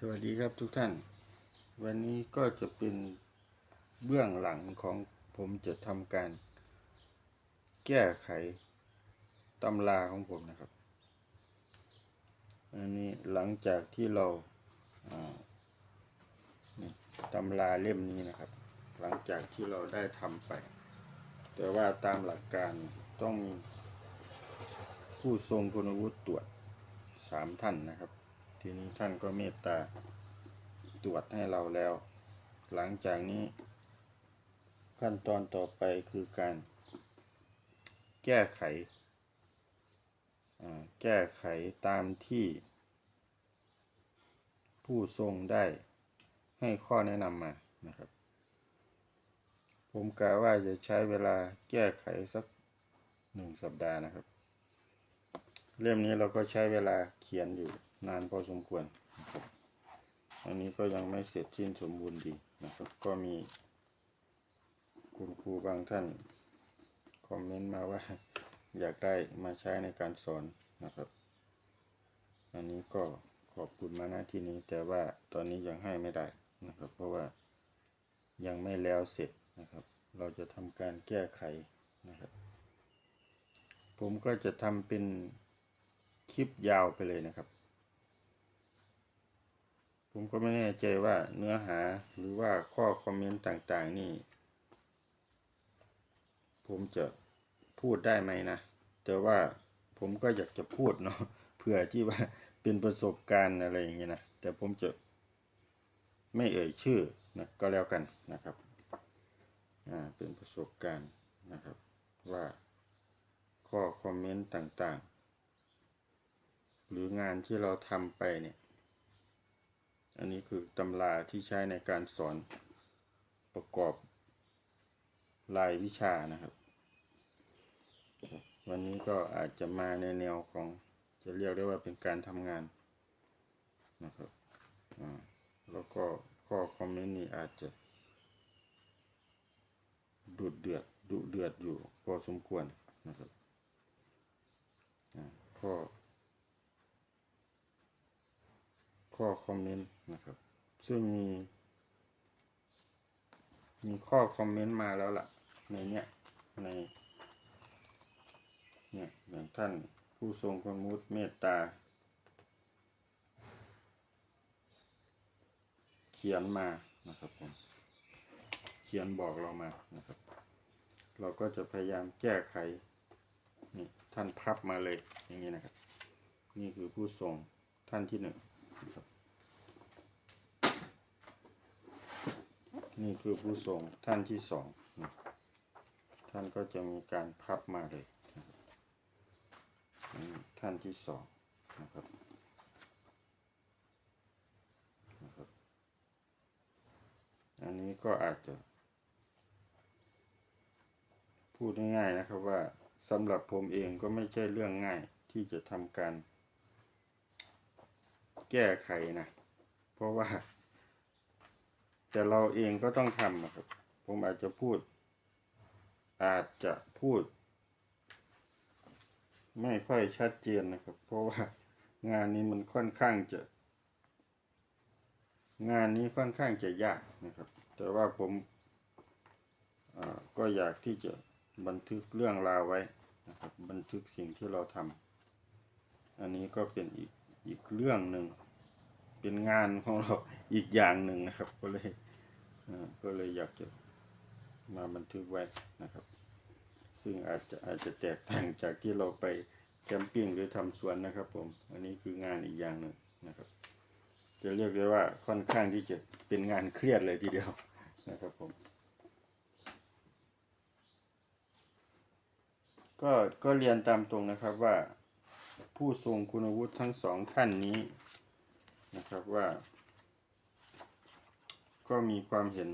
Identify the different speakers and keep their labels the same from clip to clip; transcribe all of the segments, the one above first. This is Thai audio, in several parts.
Speaker 1: สวัสดีครับทุกท่าน วันนี้ก็จะเป็นเบื้องหลังของผมจะทำการ แก้ไขตำราของผมนะครับ อันนี้หลังจากที่เราตำราเล่มนี้นะครับ หลังจากที่เราได้ทำไป แต่ว่าตามหลักการต้องมีผู้ทรงคุณวุฒิตรวจสามท่านนะครับ ทีนี้ท่านก็เมตตาตรวจให้เราแล้ว หลังจากนี้ ขั้นตอนต่อไปคือการ แก้ไข แก้ไขตามที่ ผู้ทรงได้ให้ข้อแนะนำมานะครับ ผมกะว่าจะใช้เวลาแก้ไขสักหนึ่งสัปดาห์นะครับ เล่มนี้เราก็ใช้เวลาเขียนอยู่ นานพอสมควรนะครับอันนี้ก็ยังไม่เสร็จสิ้นสมบูรณ์ดีนะครับ ก็มี คุณครูบางท่านคอมเมนต์มาว่าอยากได้มาใช้ในการสอนนะครับ อันนี้ก็ขอบคุณมาณที่นี้แต่ว่าตอนนี้ยังให้ไม่ได้นะครับ เพราะว่ายังไม่แล้วเสร็จนะครับ เราจะทำการแก้ไขนะครับ ผมก็จะทำเป็นคลิปยาวไปเลยนะครับ ผมก็ไม่แน่ใจว่าเนื้อหาหรือว่าข้อคอมเมนต์ต่างๆนี่ ผมจะพูดได้ไหมนะ แต่ว่าผมก็อยากจะพูดเนาะเผื่อที่ว่าเป็นประสบการณ์อะไรอย่างเงี้ยนะ แต่ผมจะไม่เอ่ยชื่อนะก็แล้วกันนะครับ อ่า เป็นประสบการณ์นะครับ ว่าข้อคอมเมนต์ต่างๆ หรืองานที่เราทำไปเนี่ย อันนี้คือตำราที่ใช้ในการสอนประกอบรายวิชานะครับ วันนี้ก็อาจจะมาในแนวของจะเรียกได้ว่าเป็นการทำงานนะครับแล้วก็ข้อคอมเมนต์นี้อาจจะดุเดือดดุเดือดอยู่พอสมควรนะครับข้อ ข้อคอมเมนต์นะครับ ซึ่งมี มีข้อคอมเมนต์มาแล้วล่ะ ในเนี้ยในเนี่ยอย่างท่านผู้ทรงคุณมุตเมตตา เขียนมานะครับผมเขียนบอกเรามานะครับ เราก็จะพยายามแก้ไขนี่ท่านพับมาเลยอย่างนี้นะครับ นี่คือผู้ทรงท่านที่หนึ่ง นี่คือผู้ทรงท่านที่สองนะท่านก็จะมีการพับมาเลยท่านที่สองนะครับนะครับ อันนี้ก็อาจจะ พูดง่ายๆนะครับว่าสำหรับผมเองก็ไม่ใช่เรื่องง่ายที่จะทำการ แก้ไขนะ เพราะว่า แต่เราเองก็ต้องทำนะครับ ผมอาจจะพูด อาจจะพูด ไม่ค่อยชัดเจนนะครับ เพราะว่างานนี้มันค่อนข้างจะ งานนี้ค่อนข้างจะยากนะครับ แต่ว่าผมก็อยากที่จะบันทึกเรื่องราวไว้นะครับ บันทึกสิ่งที่เราทำอันนี้ก็เป็นอีกอีกเรื่องหนึ่ง เป็นงานของเราอีกอย่างหนึ่งนะครับ ก็เลยก็เลยอยากจะมาบันทึกไว้นะครับ ซึ่งอาจจะอาจจะแตกต่างจากที่เราไปแคมปิ้งหรือทำสวนนะครับ ผม อันนี้คืองานอีกอย่างหนึ่งนะครับ จะเรียกได้ว่าค่อนข้างที่จะเป็นงานเครียดเลยทีเดียวนะครับผม ก็ก็เรียนตามตรงนะครับว่าผู้ทรงคุณวุฒิทั้งสองท่านนี้ นะครับว่า ก็มีความเห็น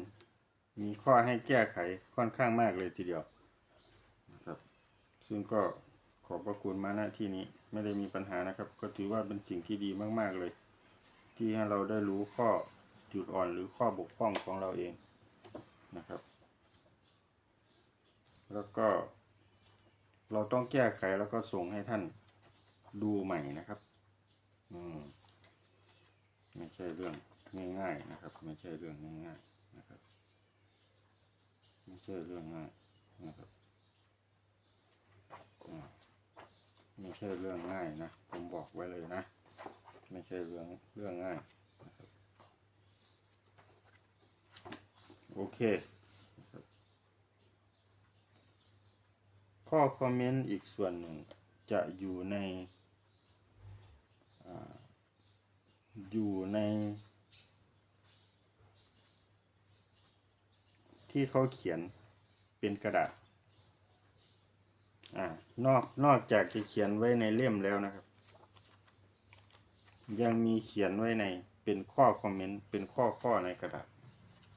Speaker 1: มีข้อให้แก้ไขค่อนข้างมากเลยทีเดียวนะครับ ซึ่งก็ขอบพระคุณมาณที่นี้ไม่ได้มีปัญหานะครับ ก็ถือว่าเป็นสิ่งที่ดีมากๆเลย ที่ให้เราได้รู้ข้อจุดอ่อนหรือข้อบกพร่องของเราเองนะครับ แล้วก็ เราต้องแก้ไขแล้วก็ส่งให้ท่านดูใหม่นะครับ ใช่เรื่องง่ายๆนะครับ ไม่ใช่เรื่องง่ายๆนะครับ ไม่ใช่เรื่องง่ายนะครับไม่ใช่เรื่องง่ายนะผมบอกไว้เลยนะ ไม่ใช่เรื่องเรื่องง่ายนะครับโอเคข้อคอมเมนต์อีกส่วนหนึ่งจะอยู่ในอ่า อยู่ใน ที่เขาเขียนเป็นกระดาษอ่านอกนอกจากจะเขียนไว้ในเล่มแล้วนะครับ ยังมีเขียนไว้ในเป็นข้อคอมเมนต์เป็นข้อข้อในกระดาษ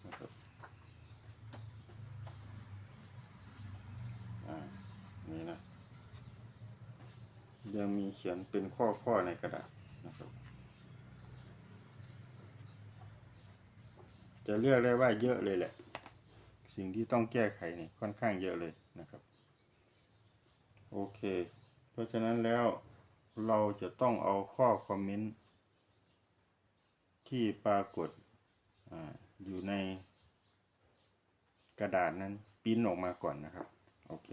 Speaker 1: นะครับอ่านี่นะยังมีเขียนเป็นข้อข้อในกระดาษนะครับ จะเลือกได้ว่าเยอะเลยแหละ สิ่งที่ต้องแก้ไขเนี่ยค่อนข้างเยอะเลยนะครับ โอเค เพราะฉะนั้นแล้วเราจะต้องเอาข้อคอมเมนต์ที่ปรากฏออยู่ในกระดาษนั้นปิ้นออกมาก่อนนะครับ โอเค